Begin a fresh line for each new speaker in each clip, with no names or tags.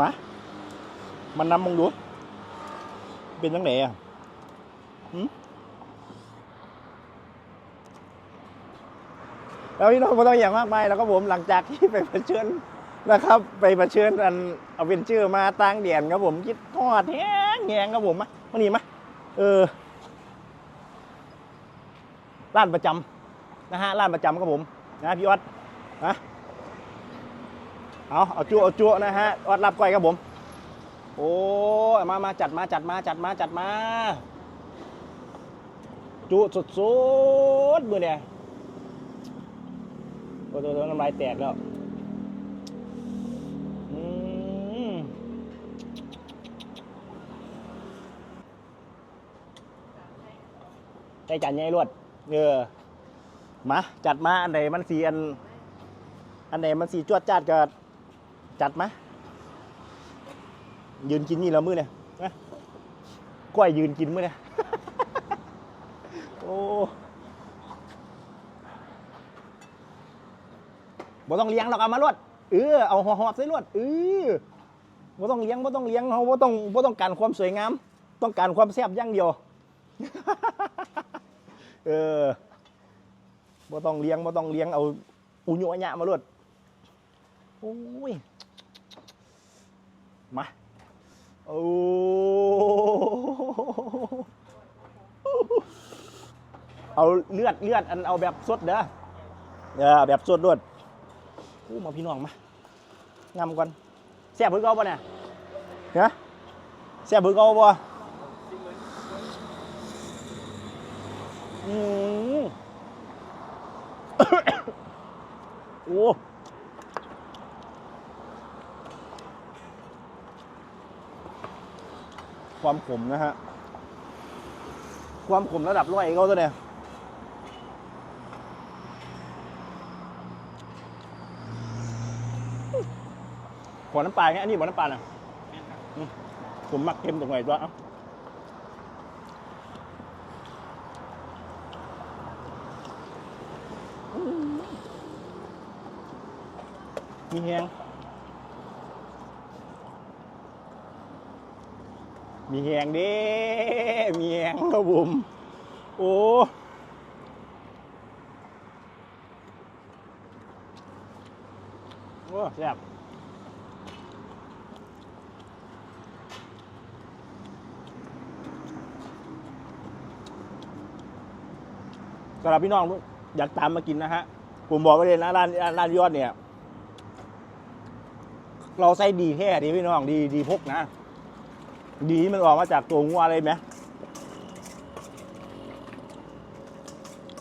มา มันนำมองดู เป็นยังไงอะแล้วพี่น้องไม่ต้องอย่างมากมายแล้วก็ผมหลังจากที่ไปเชิญนะครับ ไปเชิญอันเอาเป็นชื่อมาตั้งเดียนครับผมคิดทอดแห้งแหงครับผมมะมานี่มะเออร้านประจำนะฮะร้านประจำครับผมนะพี่ออดนะ เอาเอาจั่วเอาจั่วนะฮะออดรับก้อยครับผม โอ้มามาจัดมาจัดมาจัดมาจัดมา จุสดสดๆมือเนี่ยโอ้โหน้ำลายแตกแล้วอืมใจจันยังไงรวดเออมา จัดมา อันไหนมันสีอัน อันไหนมันสีจวดจัดก็ จัดมา ยืนกินนี่แล้วมือเนี่ยนะกล้วยยืนกินมือเนี่ยโอ้บ่ต้องเลี้ยงหรอกเอามาลวดเออเอาหอบใส่ลวดเออบ่ต้องเลี้ยงบ่ต้องเลี้ยงเขาบ่ต้องบ่ต้องการความสวยงาม ต้องการความแซ่บอย่างเดียวเออบ่ต้องเลี้ยงบ่ต้องเลี้ยงเอาอุญุญะมาลวดโอ้ย มาโอ้เอาเลือดเลือดอันเอาแบบสดเด้อเออแบบสดด้วยอู้มาพี่น้องมางำก่อนแซ่บเพิ่งเอาป่ะเนี่ยฮะแซ่บเพิ่งเอาป่ะอืมโอ้ ความขมนะฮะ ความขมระดับร้อยเขาตัวเนี่ยขอน้ำปลาไงอันนี้บอกน้ำปลาน่ะอืมผมมักเค็มตรงไหนตัวเอ้าอืมมีแหง มีแหงเด้มีแหงครับผมโอ้โอ้แซ่บสำหรับพี่น้องอยากตามมากินนะฮะ ผมบอกไว้เลยนะร้านร้านยอดเนี่ย เราใส่ดีแท้ดีพี่น้องดีดีพกนะ ดีมันออกมาจากตัวงัวเลยไหม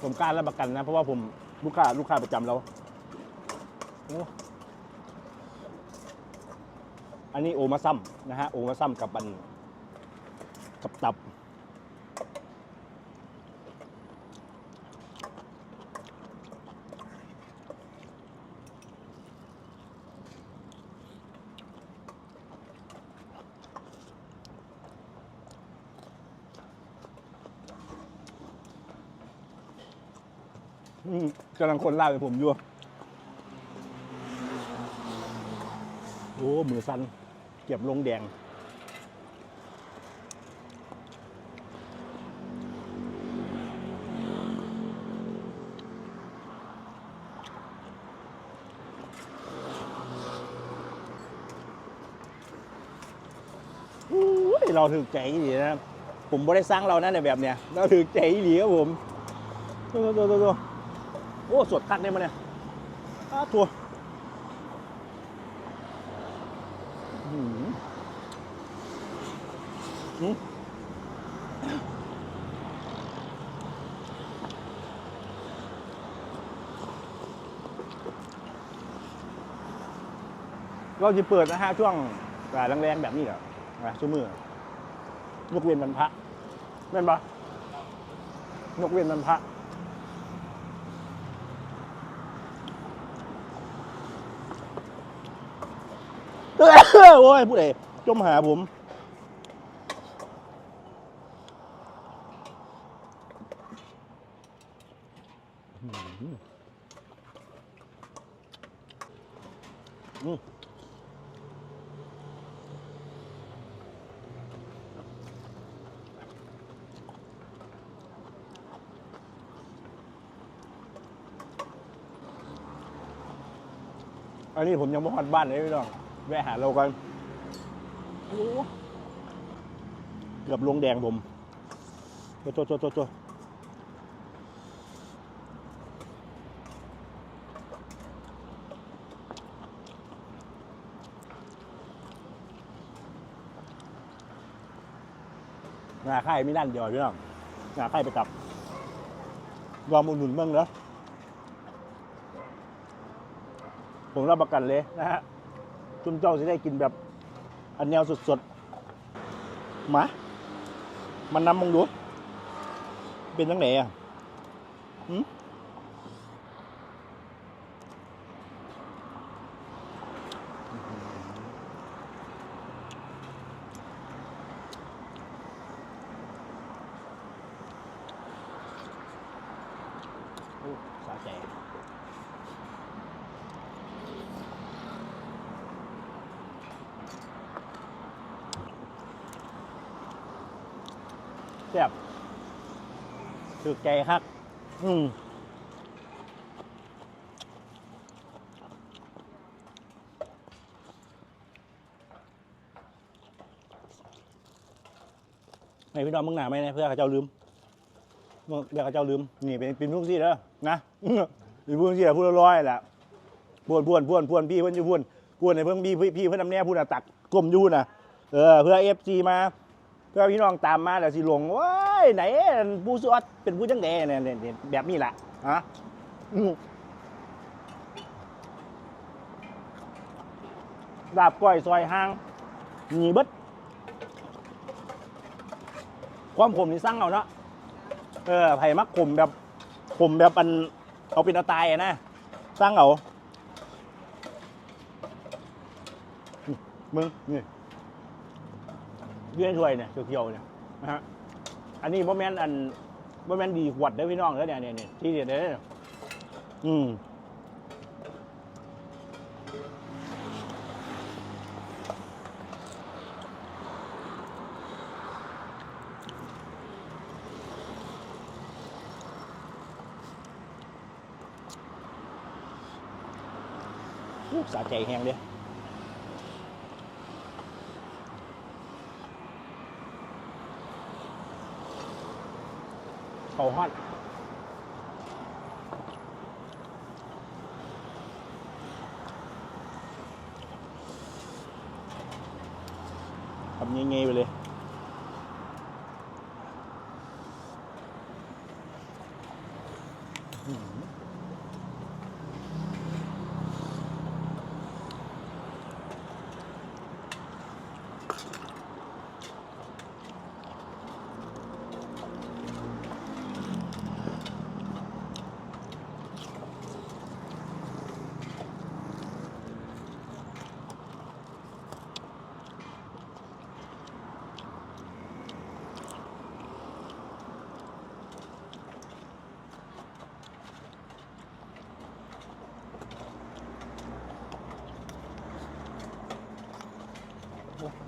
ผมกล้ารับประกันนะ เพราะว่าผมลูกค้าลูกค้าประจำเราอ้อันนี้โอมาซัมนะฮะ โอมาซัมกับบันกับตับ อืมกำลังคนลากไปผมอยู่ โอ้ มือสันเก็บลงแดง อุ้ยเราถือใจดีนะ ผมไม่ได้สร้างเรานะในแบบเนี้ย เราถือใจดีครับผมตัวตัวตัว โอ้สดคักได้มาเนี่ยอ้าตัวอื้อหือหืมเราจะเปิดนะฮะช่วงแรงๆแบบนี้เหรอนะชั่วมือยกเว้นวันพระแม่นปะยกเว้นวันพระ โอ้ยผู้เดจมหาผมอันนี้ผมยังไม่หอดบ้านเลยพี่น้อง แวะหาเรากันเกือบลงแดงผมโตัวตัวตัวตัวงาไข่ไม่ด้านเดียวพี่น้องงาไข่ไปกลับยอมอุดหนุนเมืองเนาะผมรับประกันเลยนะฮะ จุ่มเจ้าจะได้กินแบบ อันแนวสดๆ มา มันนำมองดู เป็นตั้งไหนอะหืมโอ้สาใจ แซ่บถูกใจครับ อืมให้พี่น้องมึงหนาไหมนะเพื่อเขาเจ้าลืมเพื่อเขาเจ้าลืม นี่เป็นป็นพุ่งซี่แล้วนะป็นพุ่งซี่แล้วพูดร้อยๆแหละพวนพวนพวนพวนพี่เพื่อนอยู่พวนพวนในเพื่อนพี่พี่พี่เพื่อนน้ำแน่พูดน่ะตักกลมอยู่น่ะเออเพื่อเอฟซีมา พื่อพี่น้องตามมาแล้วสิหลงว้ายไหนผู้สวดเป็นผู้จังแดเนี่ยเนี่ยเนี่ยแบบนี้แหละฮะดาบก้อยซอยห้างมีเบิดความขมนี่สั่งเอาเนาะเออไผ่มักขมแบบขมแบบอันเอาเป็นเอาตายนะสั่งเอาอืมมึงนี่ เบี้ยถ้วยเนี่ยเขียวๆเนี่ยนะฮะอันนี้โมแมนอันโมแมนดีขวดเด้พี่น้องเด้อเนี่ยเนี่ยเนี่ยที่เด็ดเด้ออืมอู้สาใจแห้งเด้ เขาฮอดทำเงี้ยๆไปเลยอืม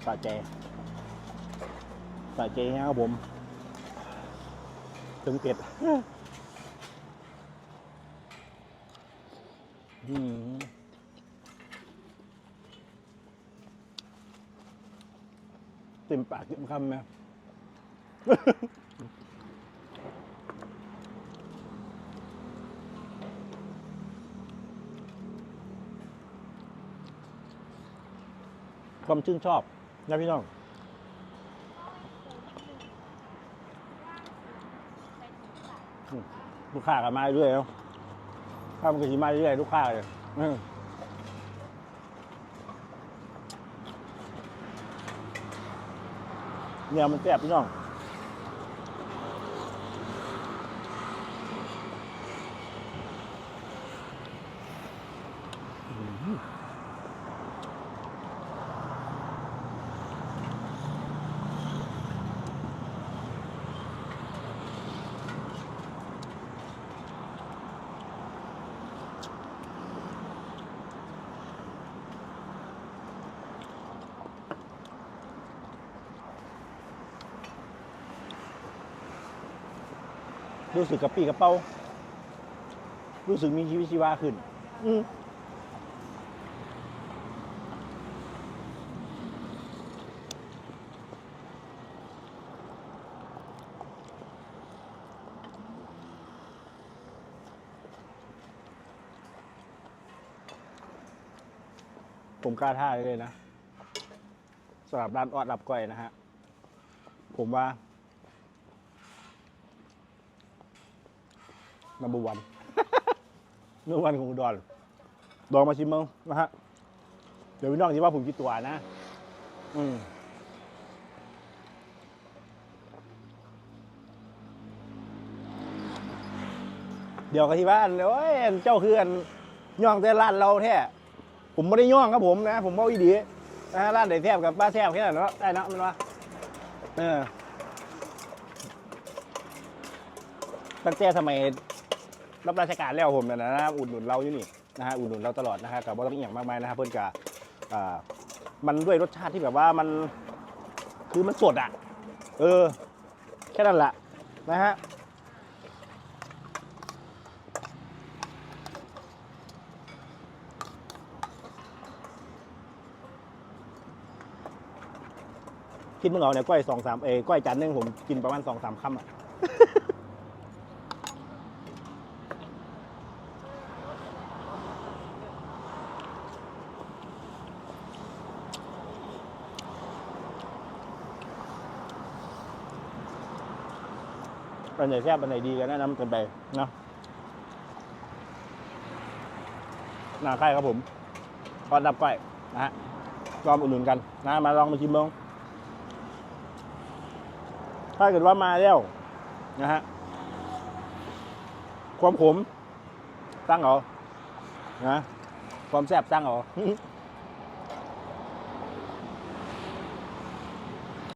สะใจสะใจฮะครับผม ถึงเผ็ดอืมเต็มปากเต็มคำไหมความชื่นชอบ นะพี่น้องลูกค้ากันมาเรื่อยเนาะข้ามันก็สิมาเรื่อยลูกค้าเลยเนี่ยมันแซ่บพี่น้อง รู้สึกกระปี้กระเป๋า รู้สึกมีชีวิตชีวาขึ้น อืผมกล้าท่าเลยนะสำหรับร้านออดรับก้อยนะฮะ ผมว่า number one number one ของอุดรลองมาชิมมั้งนะฮะ เดี๋ยวพี่น้องคิดว่าผมคิดตัวนะ อืมเดี๋ยวก็ที่บ้านโอ้ยเจ้าเคืออันย่องแต่ร้านเราแท้ผมไม่ได้ย่องครับผมนะ ผมบอกอีดีนะฮะร้านไหนแซ่บกับป้าแซ่บแค่นั้นเนาะได้เนาะมันวะเออตั้งแต่สมัย รับราชการแล้วผมนะนะอุดหนุนเราอยู่นี่นะฮะอุดหนุนเราตลอดนะฮะกับว่าต้องเอหย่างมากมายนะครับเพื่อนกาอ่ามันด้วยรสชาติที่แบบว่ามันคือมันสดอะ เออ แค่นั้นแหละนะฮะคิดมึงเอาเนี่ยก้อยสองสามเอ้ก้อยจานนึงผมกินประมาณสองสามคำอะ อันไหนแซ่บอันไหนดีก็แนะนำกันไปนะนาค่ายครับผมทอดดับก้อยนะฮะลองอุดหนุนกันนะมาลองมาชิมบ้างถ้าเกิดว่ามาแล้วนะฮะความขมสร้างเหรอนะความแซ่บสร้างเหรอ